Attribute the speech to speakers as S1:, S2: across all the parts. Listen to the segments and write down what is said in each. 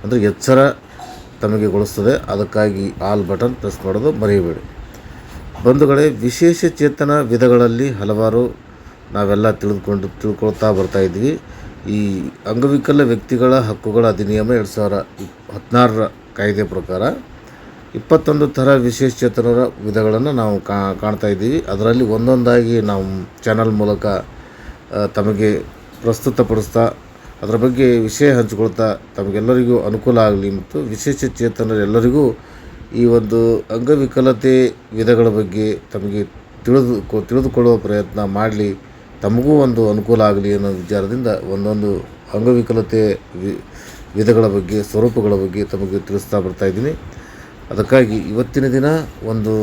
S1: ಅಂದರೆ ಎಚ್ಚರ ತಮಗೆ ಗೊಳಿಸ್ತದೆ ಅದಕ್ಕಾಗಿ ಆಲ್ ಬಟನ್ ಪ್ರೆಸ್ ಮಾಡೋದು ಮರೆಯಬೇಡಿ. ಬಂಧುಗಳೇ ವಿಶೇಷ ಚೇತನ ವಿಧಗಳಲ್ಲಿ ಹಲವಾರು ನಾವೆಲ್ಲ ತಿಳಿದುಕೊಂಡು, ತಿಳ್ಕೊಳ್ತಾ ಬರ್ತಾ ಇದ್ವಿ ಈ ಅಂಗವಿಕಲ ವ್ಯಕ್ತಿಗಳ ಹಕ್ಕುಗಳ ಅಧಿನಿಯಮ ಎರಡು ಸಾವಿರ ಹದಿನಾರರ ಕಾಯ್ದೆ ಪ್ರಕಾರ ಇಪ್ಪತ್ತೊಂದು ಥರ ವಿಶೇಷ ಚೇತನರ ವಿಧಗಳನ್ನು ನಾವು ಕಾಣ್ತಾ ಇದ್ದೀವಿ. ಅದರಲ್ಲಿ ಒಂದೊಂದಾಗಿ ನಾವು ಚಾನಲ್ ಮೂಲಕ ತಮಗೆ ಪ್ರಸ್ತುತಪಡಿಸ್ತಾ ಅದರ ಬಗ್ಗೆ ವಿಷಯ ಹಂಚಿಕೊಳ್ತಾ ತಮಗೆಲ್ಲರಿಗೂ ಅನುಕೂಲ ಆಗಲಿ ಮತ್ತು ವಿಶೇಷ ಚೇತನರೆಲ್ಲರಿಗೂ ಈ ಒಂದು ಅಂಗವಿಕಲತೆ ವಿಧಗಳ ಬಗ್ಗೆ ತಮಗೆ ತಿಳಿದು ತಿಳಿದುಕೊಳ್ಳುವ ಪ್ರಯತ್ನ ಮಾಡಲಿ. ತಮಗೂ ಒಂದು ಅನುಕೂಲ ಆಗಲಿ ಅನ್ನೋ ವಿಚಾರದಿಂದ ಒಂದೊಂದು ಅಂಗವಿಕಲತೆ ವಿಧಗಳ ಬಗ್ಗೆ, ಸ್ವರೂಪಗಳ ಬಗ್ಗೆ ತಮಗೆ ತಿಳಿಸ್ತಾ ಬರ್ತಾ ಇದ್ದೀನಿ. ಅದಕ್ಕಾಗಿ ಇವತ್ತಿನ ದಿನ ಒಂದು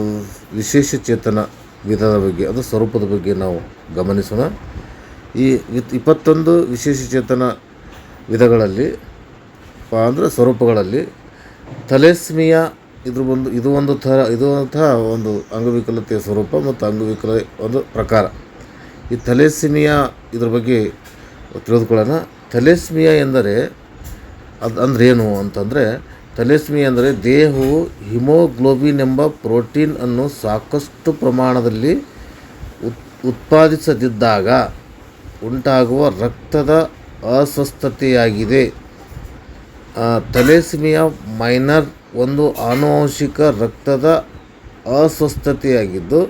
S1: ವಿಶೇಷ ಚೇತನ ವಿಧದ ಬಗ್ಗೆ, ಅದು ಸ್ವರೂಪದ ಬಗ್ಗೆ ನಾವು ಗಮನಿಸೋಣ. ಈ ಇಪ್ಪತ್ತೊಂದು ವಿಶೇಷ ಚೇತನ ವಿಧಗಳಲ್ಲಿ ಅಂದರೆ ಸ್ವರೂಪಗಳಲ್ಲಿ ಥಲೆಸ್ಮಿಯಾ ಇದ್ರ ಒಂದು, ಇದು ಒಂದು ಥರ, ಇದು ಅಂತಹ ಒಂದು ಅಂಗವಿಕಲತೆಯ ಸ್ವರೂಪ ಮತ್ತು ಅಂಗವಿಕಲ ಒಂದು ಪ್ರಕಾರ. ಈ ಥಲೆಸ್ಮಿಯಾ ಇದ್ರ ಬಗ್ಗೆ ತಿಳಿದುಕೊಳ್ಳೋಣ. ಥಲೆಸ್ಮಿಯಾ ಎಂದರೆ ಅದು ಅಂದ್ರೇನು ಅಂತಂದರೆ ಥಲೆಸ್ಮಿ ಅಂದರೆ ದೇಹವು ಹಿಮೋಗ್ಲೋಬಿನ್ ಎಂಬ ಪ್ರೋಟೀನ್ ಅನ್ನು ಸಾಕಷ್ಟು ಪ್ರಮಾಣದಲ್ಲಿ ಉತ್, ಉತ್ಪಾದಿಸದಿದ್ದಾಗ ಉಂಟಾಗುವ ರಕ್ತದ ಅಸ್ವಸ್ಥತೆಯಾಗಿದೆ. ಥಲೆಸ್ಮಿಯಾ ಮೈನರ್ ಒಂದು ಆನುವಂಶಿಕ ರಕ್ತದ ಅಸ್ವಸ್ಥತೆಯಾಗಿದ್ದು,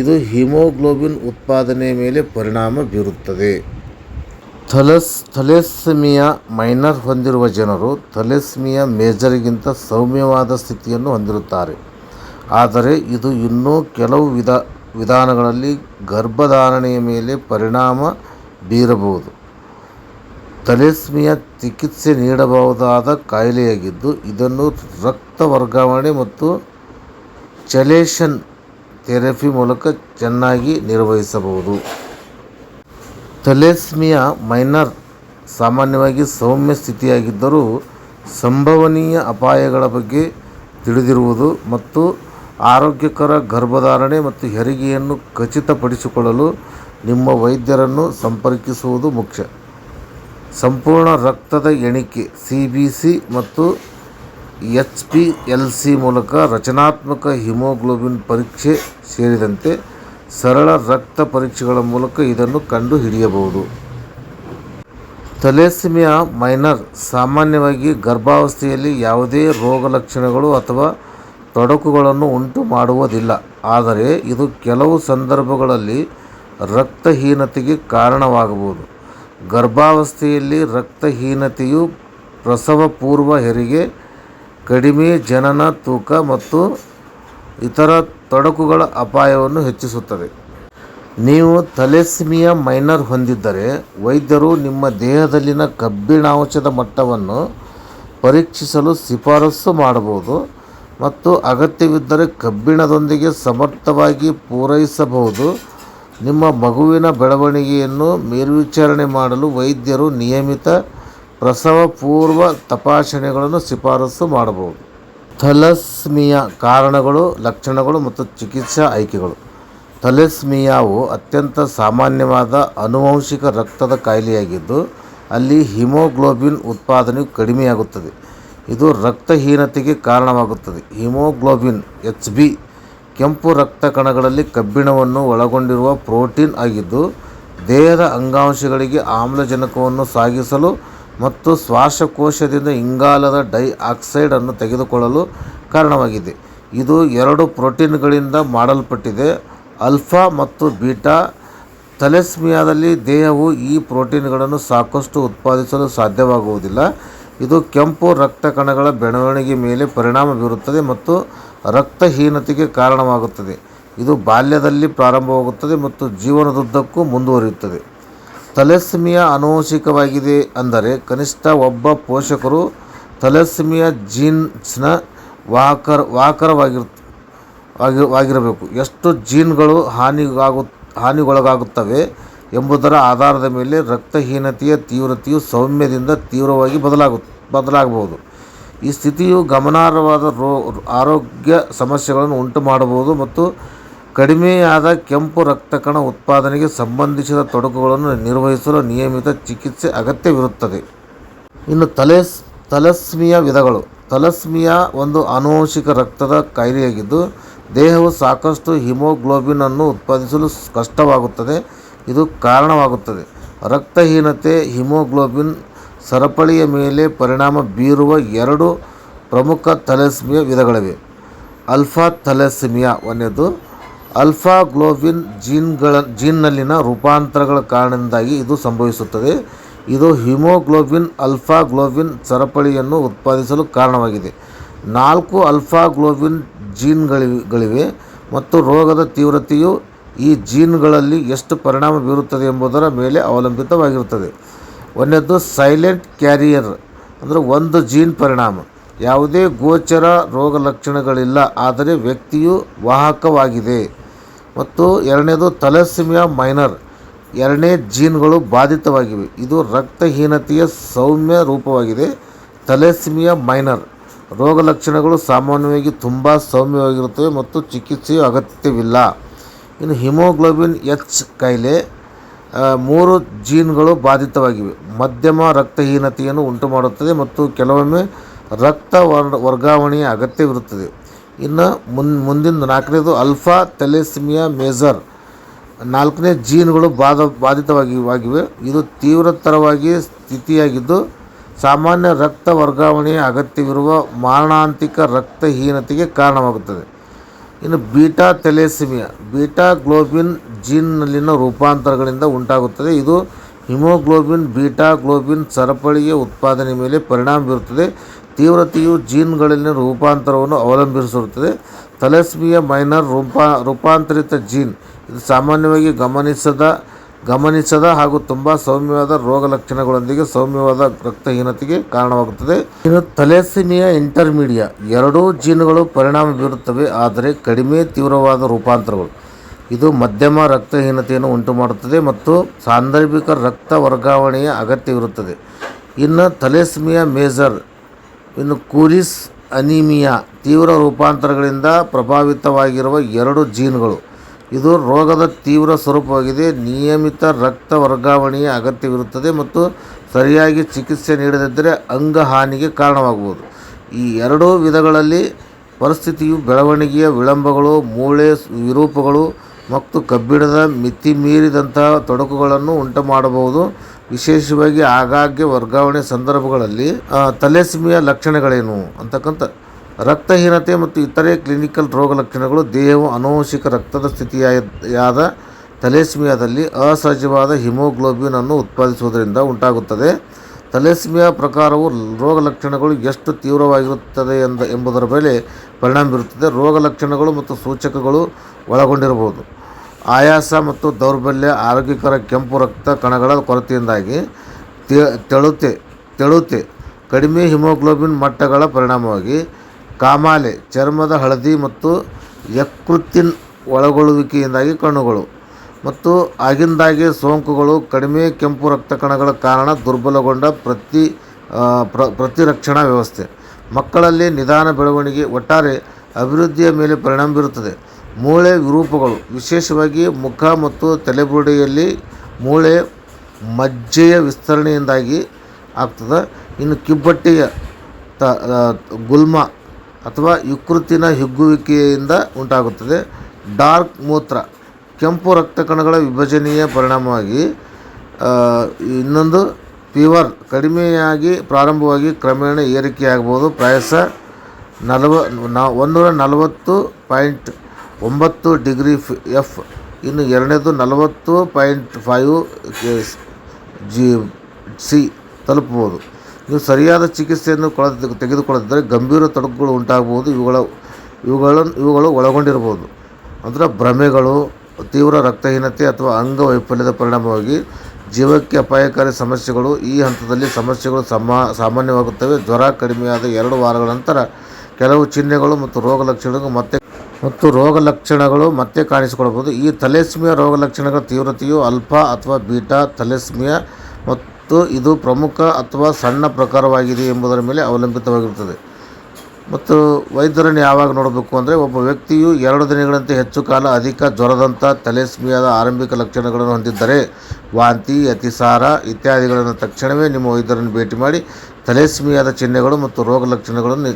S1: ಇದು ಹಿಮೋಗ್ಲೋಬಿನ್ ಉತ್ಪಾದನೆಯ ಮೇಲೆ ಪರಿಣಾಮ ಬೀರುತ್ತದೆ. ಥಲಸ್, ಥಲೆಸ್ಮಿಯಾ ಮೈನರ್ ಹೊಂದಿರುವ ಜನರು ಥಲೆಸ್ಮಿಯಾ ಮೇಜರ್ಗಿಂತ ಸೌಮ್ಯವಾದ ಸ್ಥಿತಿಯನ್ನು ಹೊಂದಿರುತ್ತಾರೆ. ಆದರೆ ಇದು ಇನ್ನೂ ಕೆಲವು ವಿಧ, ವಿಧಾನಗಳಲ್ಲಿ ಗರ್ಭಧಾರಣೆಯ ಮೇಲೆ ಪರಿಣಾಮ ಬೀರಬಹುದು. ತಲೆಸ್ಮಿಯ ಚಿಕಿತ್ಸೆ ನೀಡಬಹುದಾದ ಕಾಯಿಲೆಯಾಗಿದ್ದು, ಇದನ್ನು ರಕ್ತ ವರ್ಗಾವಣೆ ಮತ್ತು ಚಲೇಷನ್ ಥೆರಪಿ ಮೂಲಕ ಚೆನ್ನಾಗಿ ನಿರ್ವಹಿಸಬಹುದು. ತಲೆಸ್ಮಿಯ ಮೈನರ್ ಸಾಮಾನ್ಯವಾಗಿ ಸೌಮ್ಯ ಸ್ಥಿತಿಯಾಗಿದ್ದರೂ, ಸಂಭವನೀಯ ಅಪಾಯಗಳ ಬಗ್ಗೆ ತಿಳಿದಿರುವುದು ಮತ್ತು ಆರೋಗ್ಯಕರ ಗರ್ಭಧಾರಣೆ ಮತ್ತು ಹೆರಿಗೆಯನ್ನು ಖಚಿತಪಡಿಸಿಕೊಳ್ಳಲು ನಿಮ್ಮ ವೈದ್ಯರನ್ನು ಸಂಪರ್ಕಿಸುವುದು ಮುಖ್ಯ. ಸಂಪೂರ್ಣ ರಕ್ತದ ಎಣಿಕೆ, ಸಿ ಬಿ ಸಿ ಮತ್ತು ಎಚ್ ಪಿ ಎಲ್ ಸಿ ಮೂಲಕ ರಚನಾತ್ಮಕ ಹಿಮೋಗ್ಲೋಬಿನ್ ಪರೀಕ್ಷೆ ಸೇರಿದಂತೆ ಸರಳ ರಕ್ತ ಪರೀಕ್ಷೆಗಳ ಮೂಲಕ ಇದನ್ನು ಕಂಡುಹಿಡಿಯಬಹುದು. ತಲೆಸಿಮಿಯಾ ಮೈನರ್ ಸಾಮಾನ್ಯವಾಗಿ ಗರ್ಭಾವಸ್ಥೆಯಲ್ಲಿ ಯಾವುದೇ ರೋಗ ಲಕ್ಷಣಗಳು ಅಥವಾ ತೊಡಕುಗಳನ್ನು ಉಂಟು ಮಾಡುವುದಿಲ್ಲ ಆದರೆ ಇದು ಕೆಲವು ಸಂದರ್ಭಗಳಲ್ಲಿ ರಕ್ತಹೀನತೆಗೆ ಕಾರಣವಾಗಬಹುದು. ಗರ್ಭಾವಸ್ಥೆಯಲ್ಲಿ ರಕ್ತಹೀನತೆಯು ಪ್ರಸವ ಪೂರ್ವ ಹೆರಿಗೆ, ಕಡಿಮೆ ಜನನ ತೂಕ ಮತ್ತು ಇತರ ತೊಡಕುಗಳ ಅಪಾಯವನ್ನು ಹೆಚ್ಚಿಸುತ್ತದೆ. ನೀವು ಥಲೆಸ್ಮಿಯಾ ಮೈನರ್ ಹೊಂದಿದ್ದರೆ ವೈದ್ಯರು ನಿಮ್ಮ ದೇಹದಲ್ಲಿನ ಕಬ್ಬಿಣಾಂಶದ ಮಟ್ಟವನ್ನು ಪರೀಕ್ಷಿಸಲು ಶಿಫಾರಸು ಮಾಡಬಹುದು. ಮತ್ತು ಅಗತ್ಯವಿದ್ದರೆ ಕಬ್ಬಿಣದೊಂದಿಗೆ ಸಮರ್ಥವಾಗಿ ಪೂರೈಸಬಹುದು. ನಿಮ್ಮ ಮಗುವಿನ ಬೆಳವಣಿಗೆಯನ್ನು ಮೇಲ್ವಿಚಾರಣೆ ಮಾಡಲು ವೈದ್ಯರು ನಿಯಮಿತ ಪ್ರಸವ ಪೂರ್ವ ತಪಾಸಣೆಗಳನ್ನು ಶಿಫಾರಸು ಮಾಡಬಹುದು. ಥಲಸ್ಮಿಯಾ ಕಾರಣಗಳು, ಲಕ್ಷಣಗಳು ಮತ್ತು ಚಿಕಿತ್ಸಾ ಆಯ್ಕೆಗಳು. ಥಲೆಸ್ಮಿಯಾವು ಅತ್ಯಂತ ಸಾಮಾನ್ಯವಾದ ಆನುವಂಶಿಕ ರಕ್ತದ ಕಾಯಿಲೆಯಾಗಿದ್ದು, ಅಲ್ಲಿ ಹಿಮೋಗ್ಲೋಬಿನ್ ಉತ್ಪಾದನೆಯು ಕಡಿಮೆಯಾಗುತ್ತದೆ. ಇದು ರಕ್ತಹೀನತೆಗೆ ಕಾರಣವಾಗುತ್ತದೆ. ಹಿಮೋಗ್ಲೋಬಿನ್, ಎಚ್ ಬಿ, ಕೆಂಪು ರಕ್ತ ಕಣಗಳಲ್ಲಿ ಕಬ್ಬಿಣವನ್ನು ಒಳಗೊಂಡಿರುವ ಪ್ರೋಟೀನ್ ಆಗಿದ್ದು, ದೇಹದ ಅಂಗಾಂಶಗಳಿಗೆ ಆಮ್ಲಜನಕವನ್ನು ಸಾಗಿಸಲು ಮತ್ತು ಶ್ವಾಸಕೋಶದಿಂದ ಇಂಗಾಲದ ಡೈ ಆಕ್ಸೈಡನ್ನು ತೆಗೆದುಕೊಳ್ಳಲು ಕಾರಣವಾಗಿದೆ. ಇದು ಎರಡು ಪ್ರೋಟೀನ್ಗಳಿಂದ ಮಾಡಲ್ಪಟ್ಟಿದೆ. ಅಲ್ಫಾ ಮತ್ತು ಬೀಟಾ. ತಲೆಸ್ಮಿಯಾದಲ್ಲಿ ದೇಹವು ಈ ಪ್ರೋಟೀನ್ಗಳನ್ನು ಸಾಕಷ್ಟು ಉತ್ಪಾದಿಸಲು ಸಾಧ್ಯವಾಗುವುದಿಲ್ಲ. ಇದು ಕೆಂಪು ರಕ್ತ ಕಣಗಳ ಬೆಳವಣಿಗೆ ಮೇಲೆ ಪರಿಣಾಮ ಬೀರುತ್ತದೆ ಮತ್ತು ರಕ್ತಹೀನತೆಗೆ ಕಾರಣವಾಗುತ್ತದೆ. ಇದು ಬಾಲ್ಯದಲ್ಲಿ ಪ್ರಾರಂಭವಾಗುತ್ತದೆ ಮತ್ತು ಜೀವನದುದ್ದಕ್ಕೂ ಮುಂದುವರಿಯುತ್ತದೆ. ತಲೆಸ್ಮಿಯ ಆನುವಂಶಿಕವಾಗಿದೆ ಅಂದರೆ ಕನಿಷ್ಠ ಒಬ್ಬ ಪೋಷಕರು ತಲೆಸ್ಮಿಯ ಜೀನ್ಸ್ನ ವಾಹಕರ ವಾಗಿರಬೇಕು ಎಷ್ಟು ಜೀನ್ಗಳು ಹಾನಿಗಾಗು, ಹಾನಿಗೊಳಗಾಗುತ್ತವೆ ಎಂಬುದರ ಆಧಾರದ ಮೇಲೆ ರಕ್ತಹೀನತೆಯ ತೀವ್ರತೆಯು ಸೌಮ್ಯದಿಂದ ತೀವ್ರವಾಗಿ ಬದಲಾಗು, ಬದಲಾಗಬಹುದು. ಈ ಸ್ಥಿತಿಯು ಗಮನಾರ್ಹವಾದ ರೋ, ಆರೋಗ್ಯ ಸಮಸ್ಯೆಗಳನ್ನು ಉಂಟು ಮಾಡಬಹುದು ಮತ್ತು ಕಡಿಮೆಯಾದ ಕೆಂಪು ರಕ್ತಕಣ ಉತ್ಪಾದನೆಗೆ ಸಂಬಂಧಿಸಿದ ತೊಡಕುಗಳನ್ನು ನಿರ್ವಹಿಸಲು ನಿಯಮಿತ ಚಿಕಿತ್ಸೆ ಅಗತ್ಯವಿರುತ್ತದೆ. ಇನ್ನು ತಲೆಸ್ ತಲಸ್ಮಿಯ ವಿಧಗಳು. ತಲಸ್ಮಿಯಾ ಒಂದು ಆನುವಂಶಿಕ ರಕ್ತದ ಕಾಯಿಲೆಯಾಗಿದ್ದು ದೇಹವು ಸಾಕಷ್ಟು ಹಿಮೋಗ್ಲೋಬಿನ್ ಅನ್ನು ಉತ್ಪಾದಿಸಲು ಕಷ್ಟವಾಗುತ್ತದೆ. ಇದು ಕಾರಣವಾಗುತ್ತದೆ. ರಕ್ತಹೀನತೆ, ಹಿಮೋಗ್ಲೋಬಿನ್, ಸರಪಳಿಯ ಮೇಲೆ ಪರಿಣಾಮ ಬೀರುವ ಎರಡು ಪ್ರಮುಖ ಥಲಸ್ಮಿಯಾ ವಿಧಗಳಿವೆ. ಅಲ್ಫಾ ಥಲಸ್ಮಿಯಾ ಒಂದನೇದು. ಅಲ್ಫಾ ಗ್ಲೋಬಿನ್ ಜೀನ್ಗಳ, ಜೀನ್ನಲ್ಲಿನ ರೂಪಾಂತರಗಳ ಕಾರಣದಿಂದಾಗಿ ಇದು ಸಂಭವಿಸುತ್ತದೆ. ಇದು ಹಿಮೋಗ್ಲೋಬಿನ್, ಅಲ್ಫಾ ಗ್ಲೋಬಿನ್ ಸರಪಳಿಯನ್ನು ಉತ್ಪಾದಿಸಲು ಕಾರಣವಾಗಿದೆ. ನಾಲ್ಕು ಅಲ್ಫಾ ಗ್ಲೋಬಿನ್ ಜೀನ್ಗಳಿವೆ ಮತ್ತು ರೋಗದ ತೀವ್ರತೆಯು ಈ ಜೀನ್ಗಳಲ್ಲಿ ಎಷ್ಟು ಪರಿಣಾಮ ಬೀರುತ್ತದೆ ಎಂಬುದರ ಮೇಲೆ ಅವಲಂಬಿತವಾಗಿರುತ್ತದೆ. ಒಂದನೇದು ಸೈಲೆಂಟ್ ಕ್ಯಾರಿಯರ್ ಅಂದರೆ ಒಂದು ಜೀನ್ ಪರಿಣಾಮ. ಯಾವುದೇ ಗೋಚರ ರೋಗ ಲಕ್ಷಣಗಳಿಲ್ಲ, ಆದರೆ ವ್ಯಕ್ತಿಯು ವಾಹಕವಾಗಿದೆ. ಮತ್ತು ಎರಡನೇದು ತಲಸಿಮಿಯಾ ಮೈನರ್ ಎರಡನೇ ಜೀನ್ಗಳು ಬಾಧಿತವಾಗಿವೆ. ಇದು ರಕ್ತಹೀನತೆಯ ಸೌಮ್ಯ ರೂಪವಾಗಿದೆ. ತಲೆಸಿಮಿಯಾ ಮೈನರ್ ರೋಗ ಲಕ್ಷಣಗಳು ಸಾಮಾನ್ಯವಾಗಿ ತುಂಬ ಸೌಮ್ಯವಾಗಿರುತ್ತವೆ ಮತ್ತು ಚಿಕಿತ್ಸೆಯು ಅಗತ್ಯವಿಲ್ಲ. ಇನ್ನು ಹಿಮೋಗ್ಲೋಬಿನ್ ಎಚ್ ಕಾಯಿಲೆ ಮೂರು ಜೀನ್ಗಳು ಬಾಧಿತವಾಗಿವೆ. ಮಧ್ಯಮ ರಕ್ತಹೀನತೆಯನ್ನು ಉಂಟುಮಾಡುತ್ತದೆ ಮತ್ತು ಕೆಲವೊಮ್ಮೆ ರಕ್ತ ವರ್ ವರ್ಗಾವಣೆಯ ಅಗತ್ಯವಿರುತ್ತದೆ. ಇನ್ನು ಮುನ್, ಮುಂದಿನ ನಾಲ್ಕನೇದು ಅಲ್ಫಾ ತೆಲೆಸಿಮಿಯಾ ಮೇಜರ್. ನಾಲ್ಕನೇ ಜೀನ್ಗಳು ಬಾಧ ಬಾಧಿತವಾಗಿ ವಾಗಿವೆ ಇದು ತೀವ್ರತರವಾಗಿ ಸ್ಥಿತಿಯಾಗಿದ್ದು, ಸಾಮಾನ್ಯ ರಕ್ತ ವರ್ಗಾವಣೆಯ ಅಗತ್ಯವಿರುವ ಮಾರಣಾಂತಿಕ ರಕ್ತಹೀನತೆಗೆ ಕಾರಣವಾಗುತ್ತದೆ. ಇನ್ನು ಬೀಟಾ ತೆಲೆಸಿಮಿಯಾ ಬೀಟಾ ಗ್ಲೋಬಿನ್ ಜೀನ್ನಲ್ಲಿನ ರೂಪಾಂತರಗಳಿಂದ ಉಂಟಾಗುತ್ತದೆ. ಇದು ಹಿಮೋಗ್ಲೋಬಿನ್, ಬೀಟಾ ಗ್ಲೋಬಿನ್ ಸರಪಳಿಯ ಉತ್ಪಾದನೆ ಮೇಲೆ ಪರಿಣಾಮ ಬೀರುತ್ತದೆ. ತೀವ್ರತೆಯು ಜೀನ್ಗಳಲ್ಲಿನ ರೂಪಾಂತರವನ್ನು ಅವಲಂಬಿಸಿರುತ್ತದೆ. ತಲೆಸ್ಮಿಯ ಮೈನರ್ ರೂಪಾ, ರೂಪಾಂತರಿತ ಜೀನ್. ಇದು ಸಾಮಾನ್ಯವಾಗಿ ಗಮನಿಸದ ಗಮನಿಸದ ಹಾಗೂ ತುಂಬ ಸೌಮ್ಯವಾದ ರೋಗ ಲಕ್ಷಣಗಳೊಂದಿಗೆ ಸೌಮ್ಯವಾದ ರಕ್ತಹೀನತೆಗೆ ಕಾರಣವಾಗುತ್ತದೆ. ಇನ್ನು ಥಲೆಸಿಮಿಯಾ ಇಂಟರ್ಮೀಡಿಯಾ ಎರಡೂ ಜೀನ್ಗಳು ಪರಿಣಾಮ ಬೀರುತ್ತವೆ, ಆದರೆ ಕಡಿಮೆ ತೀವ್ರವಾದ ರೂಪಾಂತರಗಳು. ಇದು ಮಧ್ಯಮ ರಕ್ತಹೀನತೆಯನ್ನು ಉಂಟುಮಾಡುತ್ತದೆ ಮತ್ತು ಸಾಂದರ್ಭಿಕ ರಕ್ತ ವರ್ಗಾವಣೆಯ ಅಗತ್ಯವಿರುತ್ತದೆ. ಇನ್ನು ಥಲೆಸ್ಮಿಯಾ ಮೇಜರ್, ಇನ್ನು ಕೂರಿಸ್ ಅನಿಮಿಯಾ ತೀವ್ರ ರೂಪಾಂತರಗಳಿಂದ ಪ್ರಭಾವಿತವಾಗಿರುವ ಎರಡು ಜೀನ್ಗಳು. ಇದು ರೋಗದ ತೀವ್ರ ಸ್ವರೂಪವಾಗಿದೆ. ನಿಯಮಿತ ರಕ್ತ ವರ್ಗಾವಣೆಯ ಅಗತ್ಯವಿರುತ್ತದೆ ಮತ್ತು ಸರಿಯಾಗಿ ಚಿಕಿತ್ಸೆ ನೀಡದಿದ್ದರೆ ಅಂಗಹಾನಿಗೆ ಕಾರಣವಾಗಬಹುದು. ಈ ಎರಡೂ ವಿಧಗಳಲ್ಲಿ ಪರಿಸ್ಥಿತಿಯು ಬೆಳವಣಿಗೆಯ ವಿಳಂಬಗಳು, ಮೂಳೆ ವಿರೂಪಗಳು ಮತ್ತು ಕಬ್ಬಿಣದ ಮಿತಿಮೀರಿದಂತಹ ತೊಡಕುಗಳನ್ನು ಉಂಟುಮಾಡಬಹುದು. ವಿಶೇಷವಾಗಿ ಆಗಾಗ್ಗೆ ವರ್ಗಾವಣೆ ಸಂದರ್ಭಗಳಲ್ಲಿ ತಲೆಸಿಮಿಯ ಲಕ್ಷಣಗಳೇನು ಅಂತಕ್ಕಂಥ ರಕ್ತಹೀನತೆ ಮತ್ತು ಇತರೆ ಕ್ಲಿನಿಕಲ್ ರೋಗ ಲಕ್ಷಣಗಳು ದೇಹವು ಅನುವಂಶಿಕ ರಕ್ತದ ಸ್ಥಿತಿಯಾದ ತಲೆಸ್ಮಿಯಾದಲ್ಲಿ ಅಸಹಜವಾದ ಹಿಮೋಗ್ಲೋಬಿನ್ ಅನ್ನು ಉತ್ಪಾದಿಸುವುದರಿಂದ ಉಂಟಾಗುತ್ತದೆ. ತಲೆಸ್ಮಿಯಾ ಪ್ರಕಾರವು ರೋಗ ಲಕ್ಷಣಗಳು ಎಷ್ಟು ತೀವ್ರವಾಗಿರುತ್ತದೆ ಎಂದ, ಎಂಬುದರ ಮೇಲೆ ಪರಿಣಾಮ ಬೀರುತ್ತದೆ. ರೋಗ ಲಕ್ಷಣಗಳು ಮತ್ತು ಸೂಚಕಗಳು ಒಳಗೊಂಡಿರಬಹುದು. ಆಯಾಸ ಮತ್ತು ದೌರ್ಬಲ್ಯ, ಆರೋಗ್ಯಕರ ಕೆಂಪು ರಕ್ತ ಕಣಗಳ ಕೊರತೆಯಿಂದಾಗಿ ತೆಳುತೆ ತೆಳುತೆ, ಕಡಿಮೆ ಹಿಮೋಗ್ಲೋಬಿನ್ ಮಟ್ಟಗಳ ಪರಿಣಾಮವಾಗಿ ಕಾಮಾಲೆ, ಚರ್ಮದ ಹಳದಿ ಮತ್ತು ಯಕೃತ್ತಿನ್ ಒಳಗೊಳ್ಳುವಿಕೆಯಿಂದಾಗಿ ಕಣ್ಣುಗಳು ಮತ್ತು ಆಗಿಂದಾಗೆ ಸೋಂಕುಗಳು, ಕಡಿಮೆ ಕೆಂಪು ರಕ್ತ ಕಣಗಳ ಕಾರಣ ದುರ್ಬಲಗೊಂಡ ಪ್ರತಿ ಪ್ರ, ಪ್ರತಿರಕ್ಷಣಾ ವ್ಯವಸ್ಥೆ. ಮಕ್ಕಳಲ್ಲಿ ನಿಧಾನ ಬೆಳವಣಿಗೆ ಒಟ್ಟಾರೆ ಅಭಿವೃದ್ಧಿಯ ಮೇಲೆ ಪರಿಣಾಮ ಬೀರುತ್ತದೆ. ಮೂಳೆ ವಿರೂಪಗಳು, ವಿಶೇಷವಾಗಿ ಮುಖ ಮತ್ತು ತಲೆಬುರುಡೆಯಲ್ಲಿ ಮೂಳೆ ಮಜ್ಜೆಯ ವಿಸ್ತರಣೆಯಿಂದಾಗಿ ಆಗ್ತದೆ. ಇನ್ನು ಕಿಬ್ಬಟ್ಟೆಯ ತ ಗುಲ್ಮ ಅಥವಾ ಯಕೃತ್ತಿನ ಹಿಗ್ಗುವಿಕೆಯಿಂದ ಉಂಟಾಗುತ್ತದೆ. ಡಾರ್ಕ್ ಮೂತ್ರ, ಕೆಂಪು ರಕ್ತ ಕಣಗಳ ವಿಭಜನೆಯ ಪರಿಣಾಮವಾಗಿ ಇನ್ನೊಂದು, ಫೀವರ್ ಕಡಿಮೆಯಾಗಿ, ಪ್ರಾರಂಭವಾಗಿ ಕ್ರಮೇಣ ಏರಿಕೆಯಾಗಬಹುದು. ಪ್ರಾಯಸ ನಲವ, ನಾ ಒಂದೂರ ನಲವತ್ತು ಪಾಯಿಂಟ್ ಒಂಬತ್ತು ಡಿಗ್ರಿ ಫ್, ಎಫ್, ಇನ್ನು ಎರಡನೇದು ನಲವತ್ತು ಪಾಯಿಂಟ್ ಫೈವ್ ಜಿ, ಸಿ ತಲುಪಬಹುದು. ನೀವು ಸರಿಯಾದ ಚಿಕಿತ್ಸೆಯನ್ನು ಕೊಳ ತೆಗೆದುಕೊಳ್ಳದಿದ್ದರೆ ಗಂಭೀರ ತೊಡಕುಗಳು ಉಂಟಾಗಬಹುದು. ಇವುಗಳ ಇವುಗಳನ್ನು ಇವುಗಳು ಒಳಗೊಂಡಿರಬಹುದು. ಅಂದರೆ ಭ್ರಮೆಗಳು, ತೀವ್ರ ರಕ್ತಹೀನತೆ ಅಥವಾ ಅಂಗವೈಫಲ್ಯದ ಪರಿಣಾಮವಾಗಿ ಜೀವಕ್ಕೆ ಅಪಾಯಕಾರಿ ಸಮಸ್ಯೆಗಳು ಈ ಹಂತದಲ್ಲಿ ಸಮಸ್ಯೆಗಳು ಸಮ, ಸಾಮಾನ್ಯವಾಗುತ್ತವೆ. ಜ್ವರ ಕಡಿಮೆಯಾದ ಎರಡು ವಾರಗಳ ನಂತರ ಕೆಲವು ಚಿಹ್ನೆಗಳು ಮತ್ತು ರೋಗ ಲಕ್ಷಣಗಳು ಮತ್ತೆ, ಮತ್ತು ರೋಗ ಲಕ್ಷಣಗಳು ಮತ್ತೆ ಕಾಣಿಸಿಕೊಳ್ಳಬಹುದು. ಈ ತಲೆಸ್ಮಿಯ ರೋಗ ಲಕ್ಷಣಗಳ ತೀವ್ರತೆಯು ಅಲ್ಫಾ ಅಥವಾ ಬೀಟಾ ತಲೆಸ್ಮಿಯ ಮತ್ತು ಇದು ಪ್ರಮುಖ ಅಥವಾ ಸಣ್ಣ ಪ್ರಕಾರವಾಗಿದೆ ಎಂಬುದರ ಮೇಲೆ ಅವಲಂಬಿತವಾಗಿರುತ್ತದೆ. ಮತ್ತು ವೈದ್ಯರನ್ನು ಯಾವಾಗ ನೋಡಬೇಕು ಅಂದರೆ ಒಬ್ಬ ವ್ಯಕ್ತಿಯು ಎರಡು ದಿನಗಳಂತೆ ಹೆಚ್ಚು ಕಾಲ ಅಧಿಕ ಜ್ವರದಂಥ ತಲೆಸ್ಮಿಯಾದ ಆರಂಭಿಕ ಲಕ್ಷಣಗಳನ್ನು ಹೊಂದಿದ್ದರೆ ವಾಂತಿ, ಅತಿಸಾರ ಇತ್ಯಾದಿಗಳನ್ನು ತಕ್ಷಣವೇ ನಿಮ್ಮ ವೈದ್ಯರನ್ನು ಭೇಟಿ ಮಾಡಿ ತಲೆಸ್ಮಿಯಾದ ಚಿಹ್ನೆಗಳು ಮತ್ತು ರೋಗ ಲಕ್ಷಣಗಳನ್ನು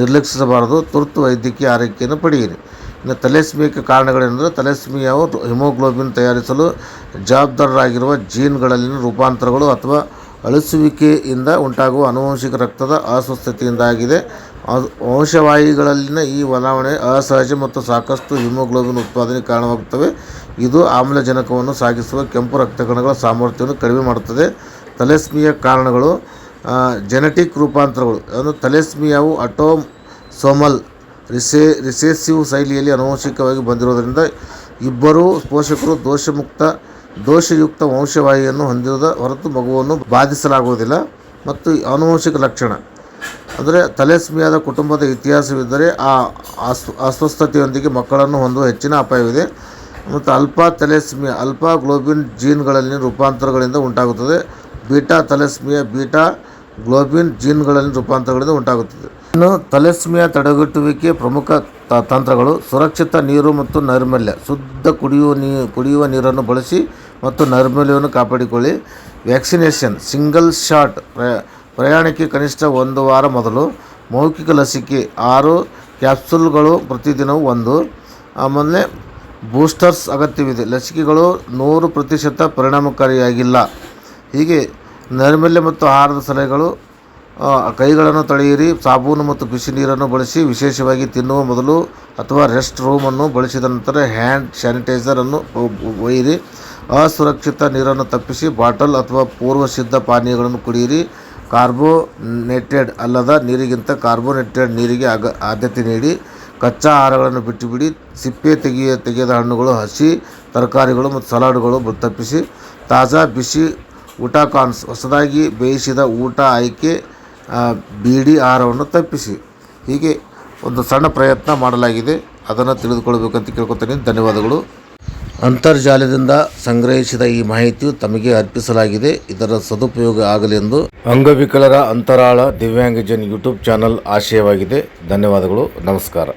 S1: ನಿರ್ಲಕ್ಷಿಸಬಾರದು. ತುರ್ತು ವೈದ್ಯಕೀಯ ಆರೈಕೆಯನ್ನು ಪಡೆಯಿರಿ. ಇನ್ನು ತಲೆಸ್ಮಿಯ ಕಾರಣಗಳೇನೆಂದರೆ ತಲೆಸ್ಮಿಯಾವು ಹಿಮೋಗ್ಲೋಬಿನ್ ತಯಾರಿಸಲು ಜವಾಬ್ದಾರರಾಗಿರುವ ಜೀನ್ಗಳಲ್ಲಿನ ರೂಪಾಂತರಗಳು ಅಥವಾ ಅಳಿಸುವಿಕೆಯಿಂದ ಉಂಟಾಗುವ ಆನುವಂಶಿಕ ರಕ್ತದ ಅಸ್ವಸ್ಥತೆಯಿಂದಾಗಿದೆ. ಅದು ವಂಶವಾಹಿಗಳಲ್ಲಿನ ಈ ಬದಲಾವಣೆ ಅಸಹಜ ಮತ್ತು ಸಾಕಷ್ಟು ಹಿಮೋಗ್ಲೋಬಿನ್ ಉತ್ಪಾದನೆಗೆ ಕಾರಣವಾಗುತ್ತವೆ. ಇದು ಆಮ್ಲಜನಕವನ್ನು ಸಾಗಿಸುವ ಕೆಂಪು ರಕ್ತಕಣಗಳ ಸಾಮರ್ಥ್ಯವನ್ನು ಕಡಿಮೆ ಮಾಡುತ್ತದೆ. ತಲೆಸ್ಮಿಯ ಕಾರಣಗಳು ಜೆನೆಟಿಕ್ ರೂಪಾಂತರಗಳು ಅಂದರೆ ಅಟೋಮ್ ಅಟೋಸೋಮಲ್ ರಿಸೆ ರಿಸೆಸಿವ್ ಶೈಲಿಯಲ್ಲಿ ಆನುವಂಶಿಕವಾಗಿ ಬಂದಿರುವುದರಿಂದ ಇಬ್ಬರೂ ಪೋಷಕರು ದೋಷಮುಕ್ತ, ದೋಷಯುಕ್ತ ವಂಶವಾಹಿಯನ್ನು ಹೊಂದಿರದ ಹೊರತು ಮಗುವನ್ನು ಬಾಧಿಸಲಾಗುವುದಿಲ್ಲ ಮತ್ತು ಆನುವಂಶಿಕ ಲಕ್ಷಣ. ಅಂದರೆ ತಲೆಸ್ಮಿಯಾದ ಕುಟುಂಬದ ಇತಿಹಾಸವಿದ್ದರೆ ಆ ಅಸ್ ಅಸ್ವಸ್ಥತೆಯೊಂದಿಗೆ ಮಕ್ಕಳನ್ನು ಹೊಂದುವ ಹೆಚ್ಚಿನ ಅಪಾಯವಿದೆ. ಮತ್ತು ಅಲ್ಫಾ ತಲೆಸ್ಮಿಯಾ ಅಲ್ಫಾ ಗ್ಲೋಬಿನ್ ಜೀನ್ಗಳಲ್ಲಿನ ರೂಪಾಂತರಗಳಿಂದ ಉಂಟಾಗುತ್ತದೆ. ಬೀಟಾ ತಲೆಸ್ಮಿಯ, ಬೀಟಾ ಗ್ಲೋಬಿನ್ ಜೀನ್ಗಳಲ್ಲಿನ ರೂಪಾಂತರಗಳಿಂದ ಉಂಟಾಗುತ್ತದೆ. ಇನ್ನು ತಲೆಸ್ಮಿಯಾ ತಡೆಗಟ್ಟುವಿಕೆ ಪ್ರಮುಖ ತಂತ್ರಗಳು, ಸುರಕ್ಷಿತ ನೀರು ಮತ್ತು ನೈರ್ಮಲ್ಯ. ಶುದ್ಧ ಕುಡಿಯುವ ನೀ ಕುಡಿಯುವ ನೀರನ್ನು ಬಳಸಿ ಮತ್ತು ನೈರ್ಮಲ್ಯವನ್ನು ಕಾಪಾಡಿಕೊಳ್ಳಿ. ವ್ಯಾಕ್ಸಿನೇಷನ್, ಸಿಂಗಲ್ ಶಾಟ್ ಪ್ರ- ಪ್ರಯಾಣಕ್ಕೆ ಕನಿಷ್ಠ ಒಂದು ವಾರ ಮೊದಲು. ಮೌಖಿಕ ಲಸಿಕೆ, ಆರು ಕ್ಯಾಪ್ಸುಲ್ಗಳು ಪ್ರತಿದಿನವೂ ಒಂದು. ಆಮೇಲೆ ಬೂಸ್ಟರ್ಸ್ ಅಗತ್ಯವಿದೆ. ಲಸಿಕೆಗಳು ನೂರು ಪ್ರತಿಶತ ಪರಿಣಾಮಕಾರಿಯಾಗಿಲ್ಲ. ಹೀಗೆ ನೈರ್ಮಲ್ಯ ಮತ್ತು ಆಹಾರದ ಸಲಹೆಗಳು ಕೈಗಳನ್ನು ತೊಳೆಯಿರಿ ಸಾಬೂನು ಮತ್ತು ಬಿಸಿ ನೀರನ್ನು ಬಳಸಿ ವಿಶೇಷವಾಗಿ ತಿನ್ನುವ ಮೊದಲು ಅಥವಾ ರೆಸ್ಟ್ ರೂಮನ್ನು ಬಳಸಿದ ನಂತರ ಹ್ಯಾಂಡ್ ಸ್ಯಾನಿಟೈಸರನ್ನು ಒಯ್ಯಿರಿ. ಅಸುರಕ್ಷಿತ ನೀರನ್ನು ತಪ್ಪಿಸಿ ಬಾಟಲ್ ಅಥವಾ ಪೂರ್ವಸಿದ್ಧ ಪಾನೀಯಗಳನ್ನು ಕುಡಿಯಿರಿ. ಕಾರ್ಬೋನೇಟೆಡ್ ಅಲ್ಲದ ನೀರಿಗಿಂತ ಕಾರ್ಬೋನೇಟೆಡ್ ನೀರಿಗೆ ಅಗ ಆದ್ಯತೆ ನೀಡಿ. ಕಚ್ಚಾ ಆಹಾರಗಳನ್ನು ಬಿಟ್ಟುಬಿಡಿ. ಸಿಪ್ಪೆ ತೆಗೆಯ, ತೆಗೆದ ಹಣ್ಣುಗಳು ಹಸಿ, ತರಕಾರಿಗಳು ಮತ್ತು ಸಲಾಡ್ಗಳು ತಪ್ಪಿಸಿ. ತಾಜಾ ಬಿಸಿ ಊಟ ಕಾನ್ಸ್, ಹೊಸದಾಗಿ ಬೇಯಿಸಿದ ಊಟ ಆಯ್ಕೆ. ಬೀಡಿ ಆಹಾರವನ್ನು ತಪ್ಪಿಸಿ. ಹೀಗೆ ಒಂದು ಸಣ್ಣ ಪ್ರಯತ್ನ ಮಾಡಲಾಗಿದೆ. ಅದನ್ನು ತಿಳಿದುಕೊಳ್ಬೇಕಂತ ಕೇಳ್ಕೊತೀನಿ. ಧನ್ಯವಾದಗಳು. ಅಂತರ್ಜಾಲದಿಂದ ಸಂಗ್ರಹಿಸಿದ ಈ ಮಾಹಿತಿಯು ತಮಗೆ ಅರ್ಪಿಸಲಾಗಿದೆ. ಇದರ ಸದುಪಯೋಗ ಆಗಲೆಂದು ಅಂಗವಿಕಲರ ಅಂತರಾಳ ದಿವ್ಯಾಂಗಜನ್ ಯೂಟ್ಯೂಬ್ ಚಾನಲ್ ಆಶಯವಾಗಿದೆ. ಧನ್ಯವಾದಗಳು. ನಮಸ್ಕಾರ.